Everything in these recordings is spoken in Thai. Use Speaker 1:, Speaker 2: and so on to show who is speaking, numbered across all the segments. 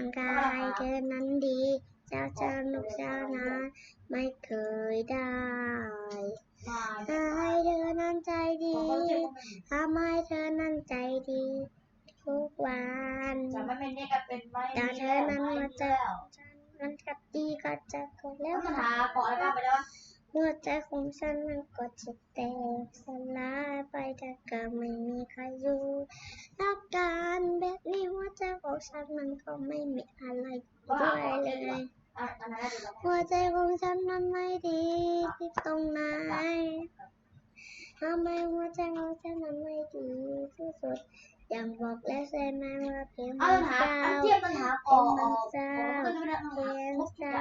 Speaker 1: างกายเธอนั้นดีเจ้าเจ้านุกเจ้านานไม่เคยได้
Speaker 2: มา
Speaker 1: ทำให้เธอนั้นใจดีทำให้เธอนั้นใจดี ทุกวัน
Speaker 2: จะไม่เป็นเนี่ยก็เป็นไม่
Speaker 1: แต่เธอนั้นมาเจอฉันมันกับดีก็จะกดแล้
Speaker 2: แล้ว
Speaker 1: ว
Speaker 2: มันหาเกาะอะไรบ้างไปแล้ว
Speaker 1: หัวใจของฉันมันก็จะแตกสลายไปแต่ก็ไม่มีใครอยู่อาการแบบนี้หัวใจของฉันมันก็ไม่มีอะไรด้วยเลยหัวใจของฉันมันไม่ดีที่ตรงไหนทำไมหัวใจของฉันมันไม่ดีที่สุดอย่างบอกแล้วใช่ไหมว่าเพียงมันเศร้า
Speaker 2: เทียบมัน
Speaker 1: เพียงมันเศร้า
Speaker 2: ม่ได้
Speaker 1: เพียงเศร้า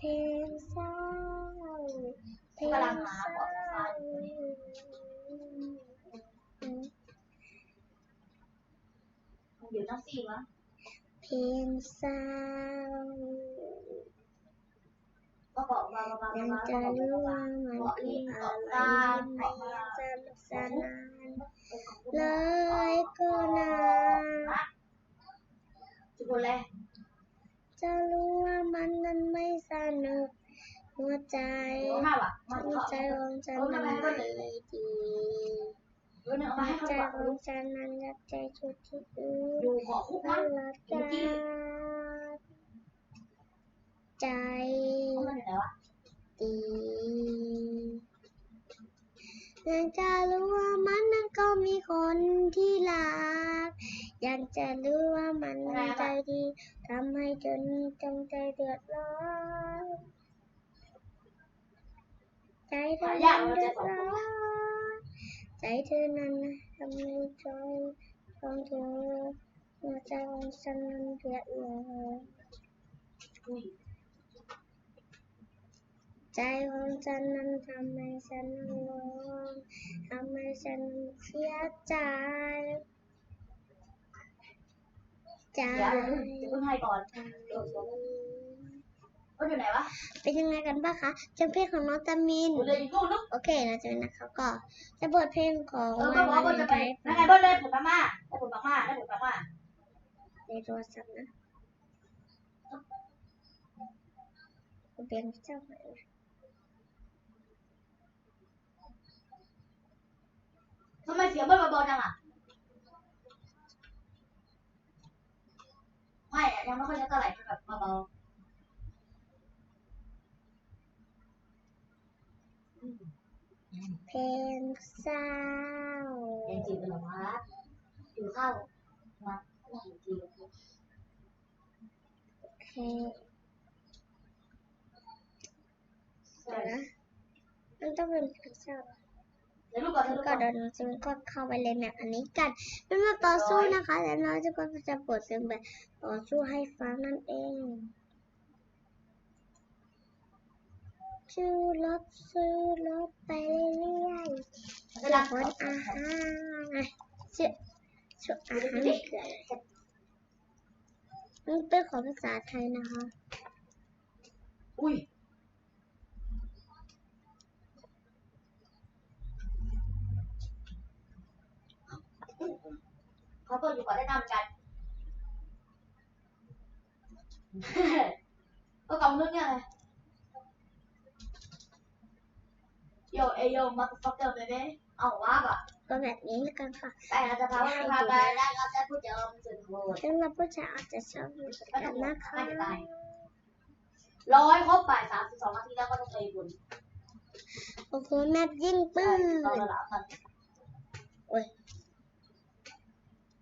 Speaker 2: เลยใช่ไหม
Speaker 1: เพลงเศร้าเพลง
Speaker 2: กำลังหา
Speaker 1: เศร้า
Speaker 2: เกาะฟ้าอยู่ทั้งสี่วะ
Speaker 1: เพลงเศร้า
Speaker 2: ก็เกาะมาประมาณ
Speaker 1: ยัง
Speaker 2: มา
Speaker 1: จะรู้ว่ามันคืออะไรไม่สนุกสนานเลยก็นาน
Speaker 2: จุดคนแรก
Speaker 1: จะรู้ว่ามันนั้นไม่สนุก หัวใจ
Speaker 2: โอ้ห้าว่ะมา
Speaker 1: หัว
Speaker 2: เกาะ
Speaker 1: ใจของฉันมันไม่ดี
Speaker 2: เออเนี่ยเอา
Speaker 1: หั
Speaker 2: มาวให้เขา
Speaker 1: ใจ
Speaker 2: ดู
Speaker 1: ของฉันนั้นอยากใจชุดที่อื่น
Speaker 2: อยู่เกาะคุก
Speaker 1: ต
Speaker 2: มั้ง
Speaker 1: ลอดกาลใจ
Speaker 2: เขามาไหนวะ
Speaker 1: ดี อยากจะรู้ว่ามันนั้นก็มีคนที่รัก อยากจะรู้ว่ามันนั้นใจดีทำให้จนจงใจเดือดร้อนใจเธอนั้นเดือดร้อนใจเธอนั้นทำให้ใจของเธอหัวใจของฉันนั้นเดือดร้อน ใจของฉันนั้นทำให้ฉันร้องทำให้ฉันเสียใจ ใจ
Speaker 2: เดี๋ยวเดี๋ยวเพิ่งให้ก่อนเออเขาอยู่ไหนวะ
Speaker 1: เป็นยังไงกันบ้างคะจำเพลงของน้องตามิน
Speaker 2: อยู่เลยอยู่นู่นลูก
Speaker 1: โอเคเราจะนะคะก็จะบทเพลงของ
Speaker 2: เออก็บอกว่าจะไปนั่นไงเบิ้ลได้ผลมาม่าได้ผลมาม่าได้ผลมาม่า
Speaker 1: ในโทรศัพท์นะเอาเพลงเจ้าหน่อยนะ
Speaker 2: ทำไมเสียงเบิ้ลเบาๆจังอะไม่อะยังไม่ค่อยจะเท่าไหร่ แบบเบาๆ
Speaker 1: เพลงเศร้า
Speaker 2: แกงจืดเป็นหรอวะอยู่ข้าวมาไม่เห็นจริง
Speaker 1: เพลงเดี๋ยวนะมันต้องเป็นเพลงเศร้า
Speaker 2: เดี๋ยวลูกก่อนเดี๋ยวลูก
Speaker 1: ก็
Speaker 2: ก่อน
Speaker 1: เดินซึ่งก็เข้าไปเล่นแบบอันนี้กันเป็นแบบต่อสู้นะคะแล้วน้อยจะก็จะเปิดเป็นแบบต่อสู้ให้ฟังนั่นเองชื่อรถซื้อรถไปเรื่อยๆ
Speaker 2: เวลา
Speaker 1: บนอาหารชื่อชื่ออาหารคืออะไรมันเป็นของภาษาไทยนะคะ
Speaker 2: อุ้ย ขาเปิดอยู่ก่อนได้นำกันก็กำนึกเนี่ยเลยโยเอโยมาฟักเกอร์เบเบ้เอาว่าแบบ
Speaker 1: ก็แบบนี้แล้วกันค่ะ
Speaker 2: แต่เราจะพาไปพาไปแล้วก็จะพูดเจอมันสึกโหด
Speaker 1: ซึ่งเราผู้ชายอาจจะชอบดูกันนะคะ
Speaker 2: ร้อยครบบ่ายสามสิบสองนาทีแล้วก็ต้องไปบุญ
Speaker 1: โอ้โหแมทยิงปืน
Speaker 2: เราละละกัน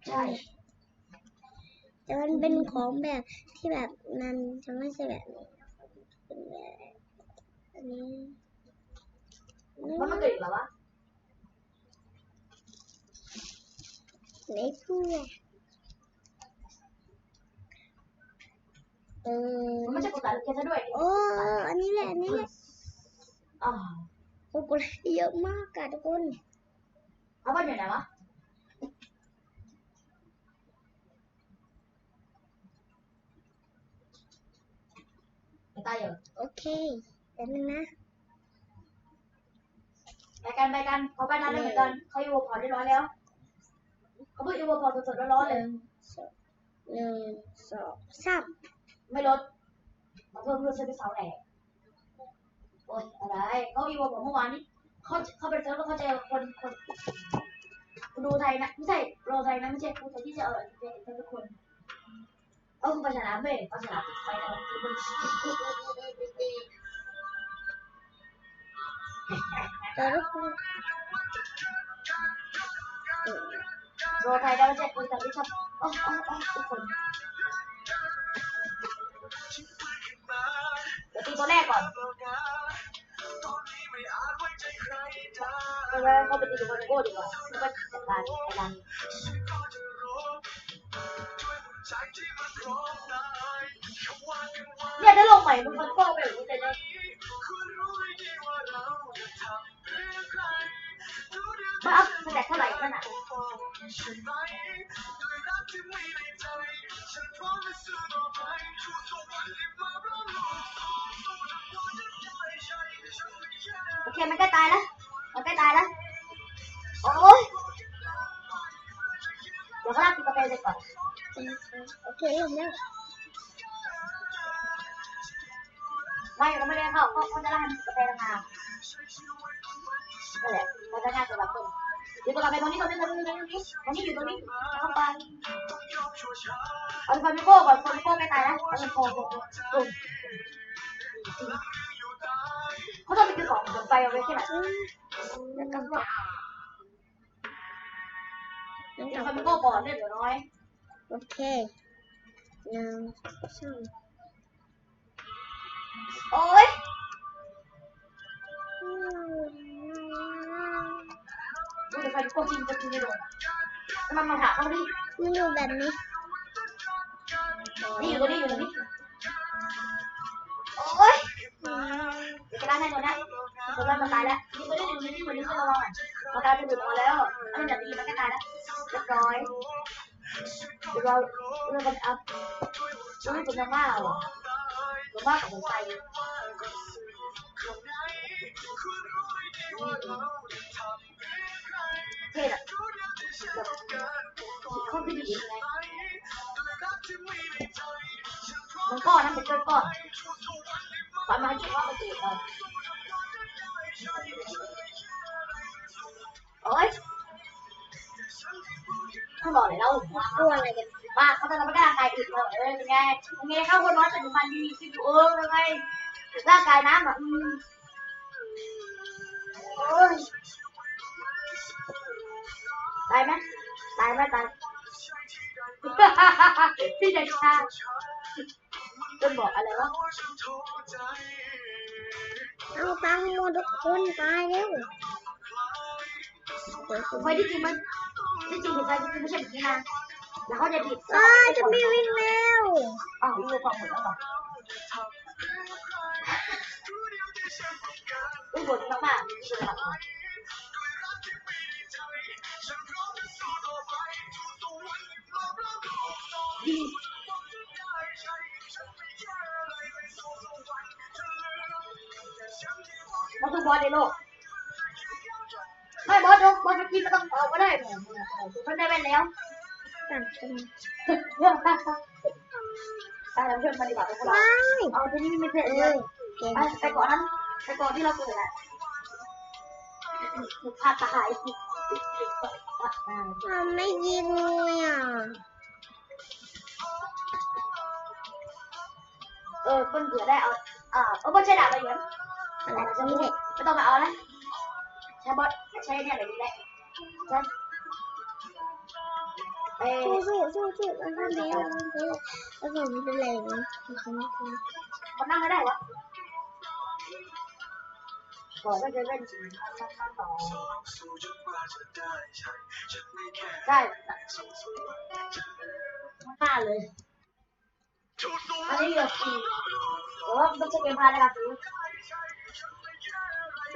Speaker 2: ใช่
Speaker 1: แต่มันเป็นของแบบที่แบบมันจะไม่ใช่แบบนี้เป็นแบบอันนี้
Speaker 2: มันมันเกิดอีกแล้ววะ
Speaker 1: ไม่พูดเออ
Speaker 2: มันไม่ใช่กดดันแค่ซะด้วย
Speaker 1: โอ้อันนี้แหละอันนี้แหละ
Speaker 2: อ๋อ
Speaker 1: โอ้โหเยอะมากอะทุกคน
Speaker 2: เอาบ้านอยู่ไหนวะ ตายอยู่
Speaker 1: โอเคเดี๋ยวนึงนะ
Speaker 2: ไปกันไปกันเขาไปนั้นแล้วเหมือนกันเขาอยู่พอเรียบร้อยแล้วเขาพิ่งอีโวพอสดๆร้อนๆ
Speaker 1: ห
Speaker 2: เลย
Speaker 1: นึ่งสองหนึ่งสองสาม
Speaker 2: ไม่ลดมาเพิ่มเพื่อซื้อไปเสาแหลกโอ๊ยอะไรเขาอีโวบอกเมื่อวานนี้เขาเขาเป็นเซิร์ฟแล้วเขาเจอคนคนคนดูไทยนะไม่ใช่โรไทยนะไม่ใช่คนไทยที่จะเออเป็นเป็นทุกคน เอาคุณไปสนามเว้ยไปสนามไปอะไรคือมัน
Speaker 1: แต่ทุกคนเอ
Speaker 2: โรไทยได้ไม่ใช่คนไทยที่ชอบโอ้โอ้โอ้ทุกคนเดี๋ยวตีตัวแรกก่อนไปไปเขาไปตีตัวโก้ดีกว่าแล้วก็จัดการไอ้ดันเนี่ยถ้าลงใหม่มันมันก็แบบนี้เลยนะมาอัพสแต็กเท่าไหร่นั่นน่ะโอเคมันใกล้ตายแล้วมันใกล้ตายแล้วโอ้ยเดี๋ยวก็ลากกินกาแฟเลยก่อน
Speaker 1: โอเคเริ่มแล้ว
Speaker 2: ไม่เราไม่ได้เข้าเขาเขาจะลากกินกาแฟราคานั่นแหละมันจะง่ายสำหรับคนเดี๋ยวตัวกาแฟตรงนี้ตรงนี้ตรงนี้ตรงนี้ตรงนี้อยู่ตรงนี้เข้าไปเอาฟามิโก้ก่อนฟามิโก้ไม่ตายแล้วฟามิโก้ลงเขาต้องไปซื้อของผมไปเอาไว้ที่ไหน
Speaker 1: แล้วก็ว่าแล้ว
Speaker 2: เดี๋ยว
Speaker 1: ก็
Speaker 2: ฟามิโก้ก่อนเนี่ยเดี๋ยวน้อย
Speaker 1: โอเคหนึ่งสอง
Speaker 2: โอ๊ยดูเดี๋ยวฟามิโก้จริงจะกินไม่โดนแล้วมันมาถามเขาดิ
Speaker 1: มันอยู่แบบนี้
Speaker 2: นี่อยู่ตรงนี้อยู่ตรงนี้ โอ๊ยเดี๋ยวจะได้ให้ตัวนี้ตัวนั้นมันตายแล้วนี่ตัวนี้อยู่นี่อยู่นี่ตัวนี้มั นตายไปหมดแล้วอันนี้แบบนี้มันก็ตายแล้วเรียบร้อยเดี๋ยวเราเราจะอัพนี่เป็นยังไงอะตัวมากกับผมไปเท่อะแบบเข้าไปดีไงมันก้อนนะเป็นก้อนก้อนตอนมาเก็บว่ามันเจ็บเลย โอ๊ยเขาบอกเลยแล้ว
Speaker 1: กลัวอะไรกัน
Speaker 2: ว่าเขาจะทำให้ร่างกายอึดเลยเออเป็นไงเป็นไงเข้าคนน้อยแต่มันดีขึ้นอยู่เออเป็นไงร่างกายน้ำแบบอืมโอ้ยตายไหมตายไหมตายพี่จะฆ่าจะบอกอะไรวะ
Speaker 1: เอาตังค์หมดทุกคนตายแล้ว
Speaker 2: ไฟที่จริงมันที่จริงไฟที่จริงไม่ใช่แบบนี้นะแล้วเขาจะผิด
Speaker 1: อ้าจะม่วิ่งแล้ว
Speaker 2: อ้าวดูความหมดแล้วเหรออุ้ยบนมากมากๆที่เป็นแบบดีมาทุกบอลในโลก บอสบอสกี้ก็ต้องเอาก็ได้เหมือนมันได้ไปแล้ว
Speaker 1: สามคน
Speaker 2: ไปเราเชิญมาดีกว่าไปคนละ
Speaker 1: ว้าย
Speaker 2: เอาที่นี่ไม่เสร็จ
Speaker 1: เลย
Speaker 2: ไปไปก่อนนั้นไปก่อนที่เราเกิดอะพาตาย
Speaker 1: ทำไม่ยิงเลยอะ
Speaker 2: เออคนเบื่อได้เอาอ่าเออไม่ใช่ดาบอะไรอย่าง
Speaker 1: อะไรก็ไม่ได้
Speaker 2: ไม่ต้องมาเอานะใช้บอส ใช้เนี่ยอะไรนี่แหละใช่เออ
Speaker 1: สู้สู้สู้สู้แล้วทำแล้วทำแล้วแล้วผมไม่เป็นไรนะผมไม่เป็นไร
Speaker 2: มันนั่งไม่ได้วะก่อนก็จะเล่นจริงมันต่อได้มากเลยอันนี้เหลือสี่โอ้ไม่ใช่เกมพาเลยครับซื้อ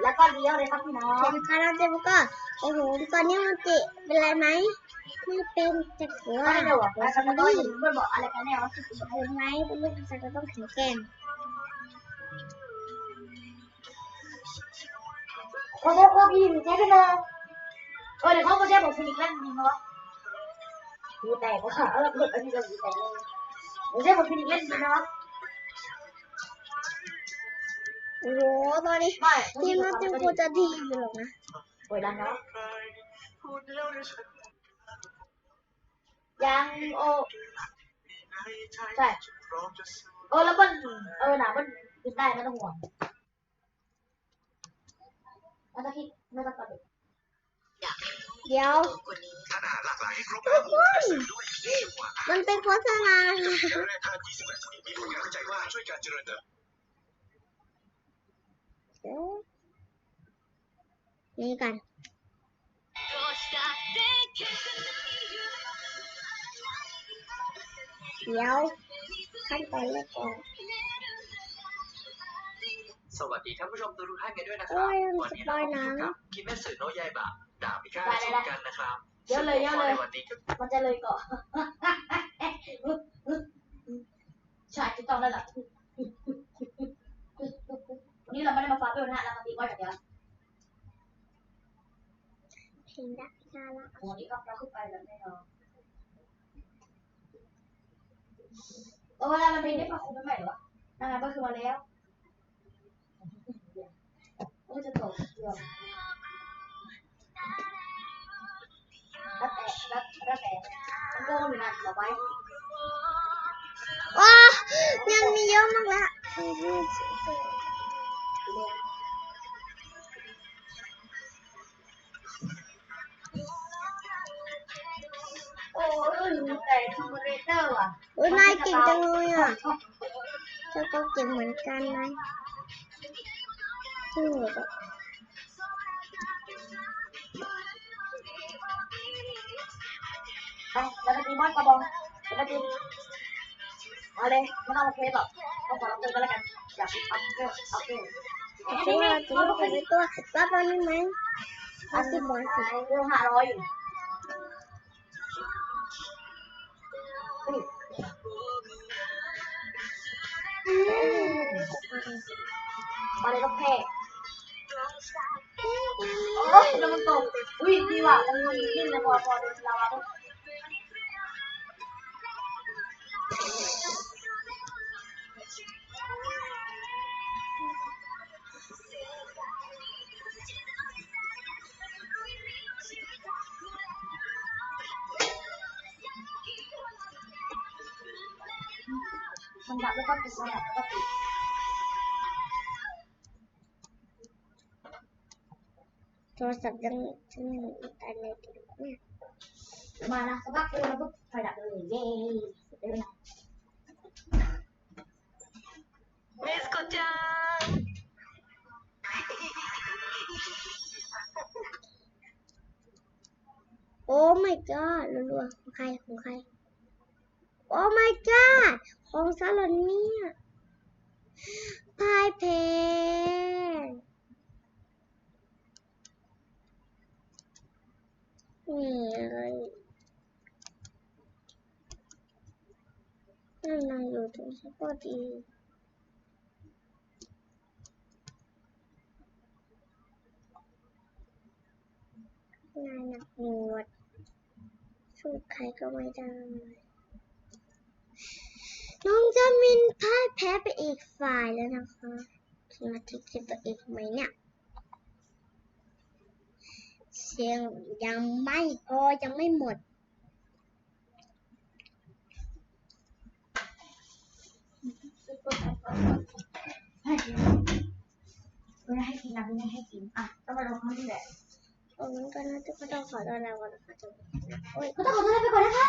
Speaker 2: แล้วก็เลี้ยวเลยครับพี่น้อง
Speaker 1: เป็นคาราเต้ก็โอ้โหตอนนี้มันจิเป็นไรไหมไม่เป็นแต่กลัว
Speaker 2: ไม่ได้หรอก
Speaker 1: ว่า
Speaker 2: แล้ว
Speaker 1: ส
Speaker 2: ก็
Speaker 1: ม
Speaker 2: ต้อ
Speaker 1: ดี
Speaker 2: งไม่บอกอะไรกันแน่ว่า
Speaker 1: เป็นไงเป็นลูกภาษาก็ต้องแข็งแกร่ง
Speaker 2: โอ้โหโอ้พี่ใช้ไปเลยเออเดี๋ยวเขาก็ใช้บอกฟิลิปเล่นจริงเหรอหูแตกว่าเออเปิดอันนี้เราหูแตกเลยไม่ใช่คนฟินิกเล่นนะ
Speaker 1: โอ้โหตอนนี้
Speaker 2: ไม่
Speaker 1: ทีมนัดจึงกูจะดีอยู่หรอกนะ
Speaker 2: เปิดร้านเนาะยังโอใช่เออแล้วมันเออหนามันกินได้ไม่ต้องห่วงไม่ต้องคิดไม่ต้องตัด
Speaker 1: เดี๋ยว
Speaker 3: ทานอาหารหลากหลายให้ครบ
Speaker 1: ทุกคนมันเป็นโฆษณา
Speaker 3: แร่ธาตุ28มีผลงา นวิจัยว่าช่วยการเจริญเติบ
Speaker 1: เดี๋ยวนี่กันเดี๋ยวขั้นตอนแรกก่อน
Speaker 4: สวัสดีท่านผู้ชมทุกท่านกันด้วยนะค
Speaker 1: โอ้
Speaker 4: รับ
Speaker 1: ยมัน
Speaker 4: วัน
Speaker 1: ส
Speaker 4: นี้
Speaker 1: ป
Speaker 4: เรา
Speaker 1: อย
Speaker 4: พบ
Speaker 1: หนัง
Speaker 4: กับคิมเมสึโนะยายบะดาบพิฆาตอสูรกันนะครับ
Speaker 2: เยอะเลยเยอะเลย
Speaker 4: ในวันนี้ก็
Speaker 2: มันจะเลยก่อนใช่ถูกต้องแล้วล่ะวัน นี้เราไม่ได้มาฟังด้วยนะฮะเรามาตีก้อยอย่างเดียว
Speaker 1: เพลงดักชาละ
Speaker 2: วันนี้ก็เราขึ้นไปแล้วแน่นอนเออเวลามันเพลงได้ฟังคงไม่ใหม่หรอนั่นไงก็คือมาแล้วก็จะตกเกือบแล้วแต่แล้วแล้วแต่มันโง่อยู่นะต่อไป
Speaker 1: ว้ายังมีเยอะมากละ
Speaker 2: อ้ย
Speaker 1: นายเก่งจังเลยอะเจ้าก็เก่งเหมือนกันนะโอ้โห
Speaker 2: ไปแล้วก็ตีมอนกระบองแล้วก็ตีเอาเลยไม่ต้องมาเพลย์หรอกต้องขอรับเตือนกันแล้วกันอยากอัพเกรดอัพเกรด
Speaker 1: ตัวตัวตัวตัวรับตอนนี้ไหมเอาสิบบอลสิ
Speaker 2: เรื่องห้าร้อยอยู่ มาเลยต้องแพ้โอ้ยแล้วมันตก อุ้ยดีว่ะมันมันขึ้นเลยพอพอเดินลาวาปุ๊บมันดับแล้วก็ปิดมันดับแล้วก็ปิด
Speaker 1: โท รศัพท์ยังฉันยังอินเทอร์เน็ตอยู่เนี่ย
Speaker 2: มานะสักพักเดียวแล้วปุ๊บไฟดับเลยเย้เดี๋ยวนะ
Speaker 4: เนสโกจัง
Speaker 1: โอ้ my god รัวๆของใครของใครโอ้ my god ของซาลอนเนี่ยพายเพนนี่เลยนั่นนางอยู่ตรงนี้ก็ดีนายหนักหนวดสู้ใครก็ไม่ได้ น้องจะมินพ่ายแพ้ไปอีกฝ่ายแล้วนะคะสมาธิคิดตัวเองไหมเนี่ย เสียงยังไม่พอยังไม่หมด
Speaker 2: ให้กินไม่ให้กินนะไม่ให้กิน อะต้องมาลองข้างนี้แหละ
Speaker 1: โอ้งั้นก็น่าจะก็ต้องขอตัวลาก่อนนะคะจบ
Speaker 2: ก็ต้องขอโทษไปก่อนนะคะ